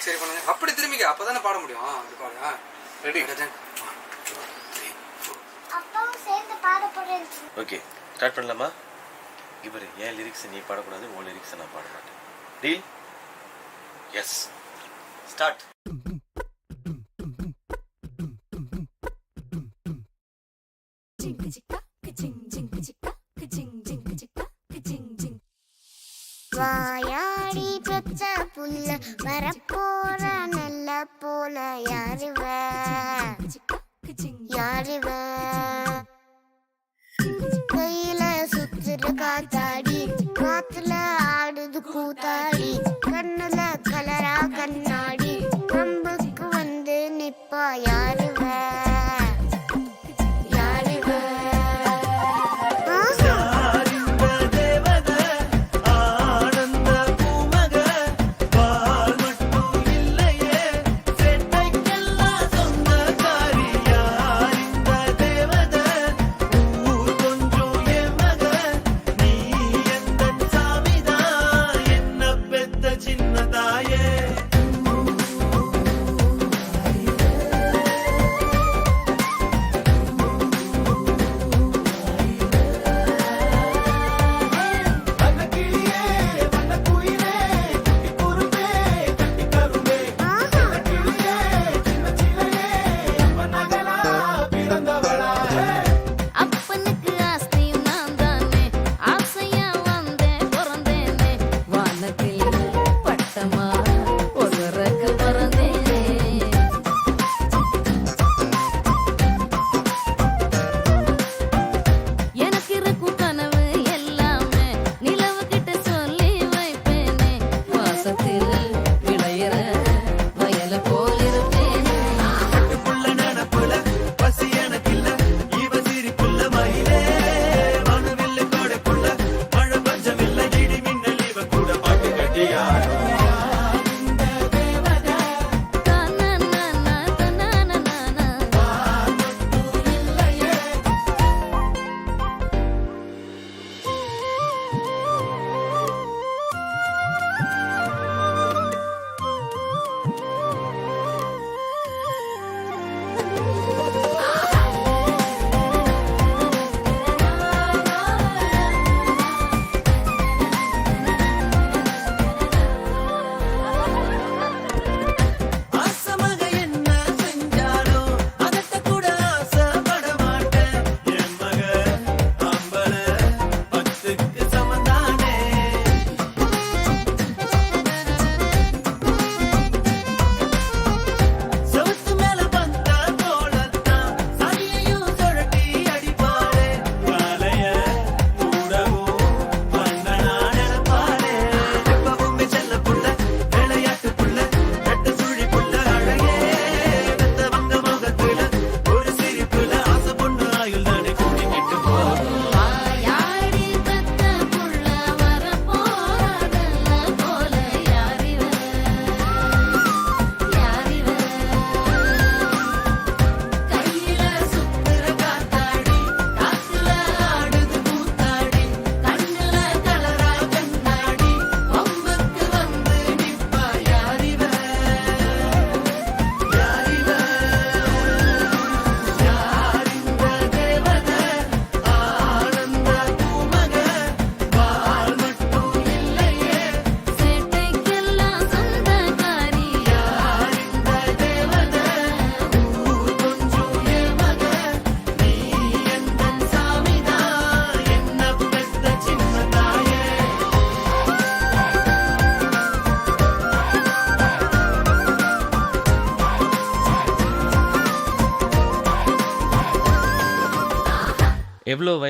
Remix சரி பண்ணுங்க. அப்படி திரும்பிக்க அப்போ பாட முடியும். அப்படி பாடு ரெடி ஓகே ஸ்டார்ட் பண்ணலாமா? இவர் ஏன் லிரிக்ஸ் நீ பாடக்கூடாது உன் லிரிக்ஸ் நான் பாட மாட்டேன். டீல் எஸ் ஸ்டார்ட்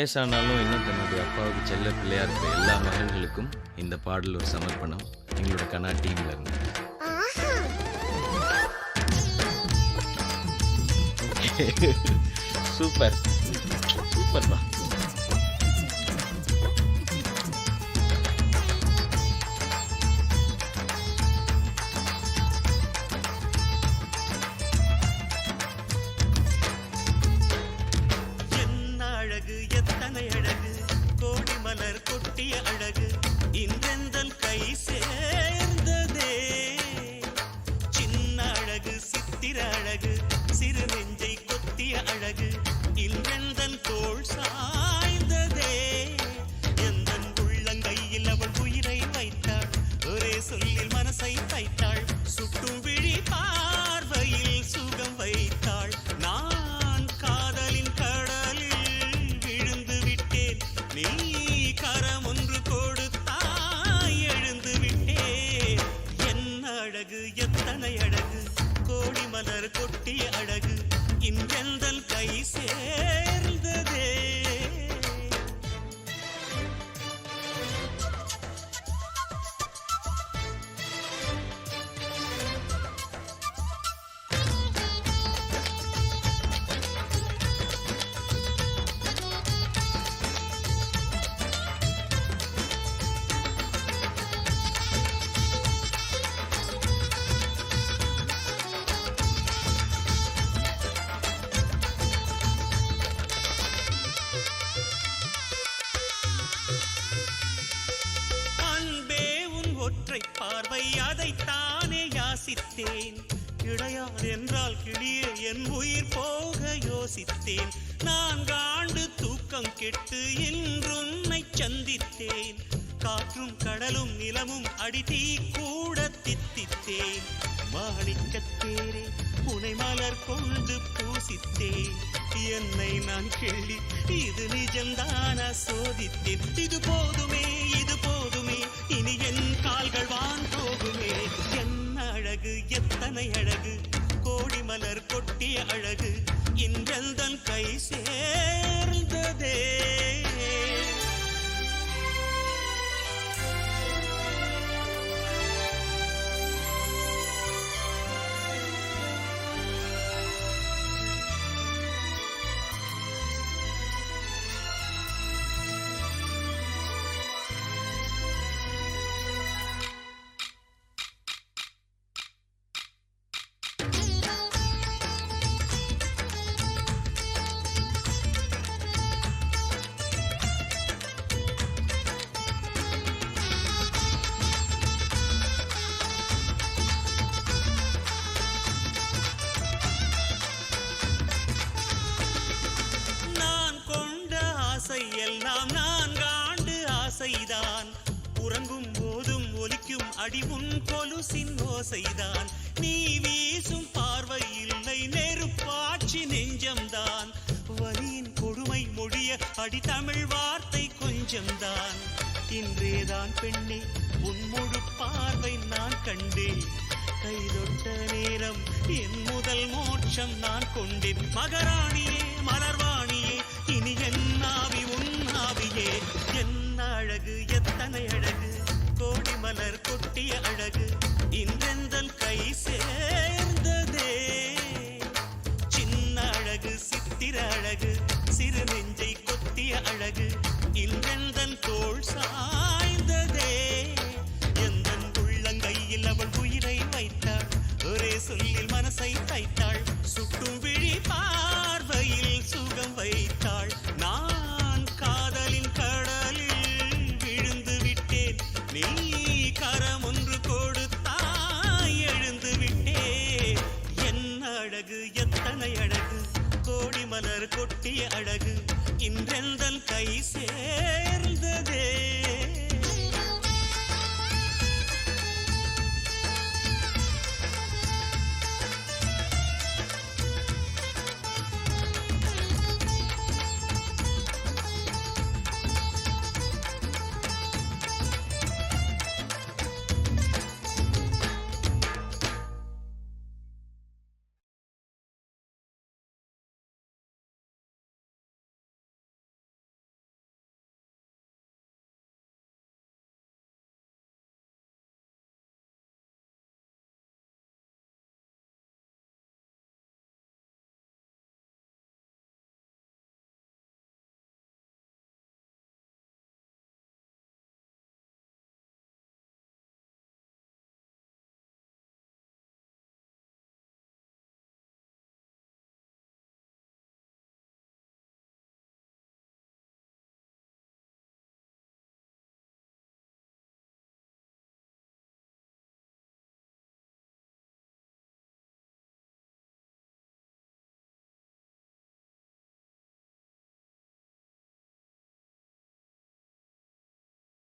வயசானாலும் இன்னும் தன்னுடைய அப்பாவுக்கு செல்ல பிள்ளையா இருக்க எல்லா மகன்களுக்கும் இந்த பாடல் ஒரு சமர்ப்பணம். எங்களோட கனா இருந்து. சூப்பர். சூப்பர்மா யோசித்தேன். இடையால் என்றால் கிளியே என் உயிர் போக யோசித்தேன். நான்காண்டு தூக்கம் கெட்டு இன்றுன்னை சந்தித்தேன். காற்றும் கடலும் நிலமும் அடித்தீ கூட தித்தித்தேன். மாணிக்கத்தேரே புனை மலர் கொண்டு பூசித்தேன். என்னை நான் கேள்வி இது நிஜம்தான சோதித்தேன். இது போதுமே ஒலிக்கும் அடிமுன் கொலுசின் ஓசைதான். நீ வீசும் பார்வை இல்லை நெருப்பாட்சி நெஞ்சம்தான். வரியின் கொடுமை மொழிய அடி தமிழ் வார்த்தை கொஞ்சம்தான். இன்றேதான் பெண்ணே உன் முழு பார்வை நான் கண்டேன். கைதொட்ட நேரம் என் முதல் மோட்சம் நான் கொண்டேன். மகராணி போல் சாய்ந்ததே. எந்த உள்ளங்கையில் அவள் உயிரை வைத்தாள். ஒரே சொல்லில் மனசை தைத்தாள். சுட்டும் விழி பார்வையில் சுகம் வைத்தாள். நான் காதலின் கடலில் விழுந்து விட்டேன். நீ கரம் ஒன்று கொடுத்தாய் எழுந்து விட்டேன். என் அழகு எத்தனை அழகு. கோடி மலர் கொட்டிய அழகு. இன்றெந்தன் கை சேர் the day.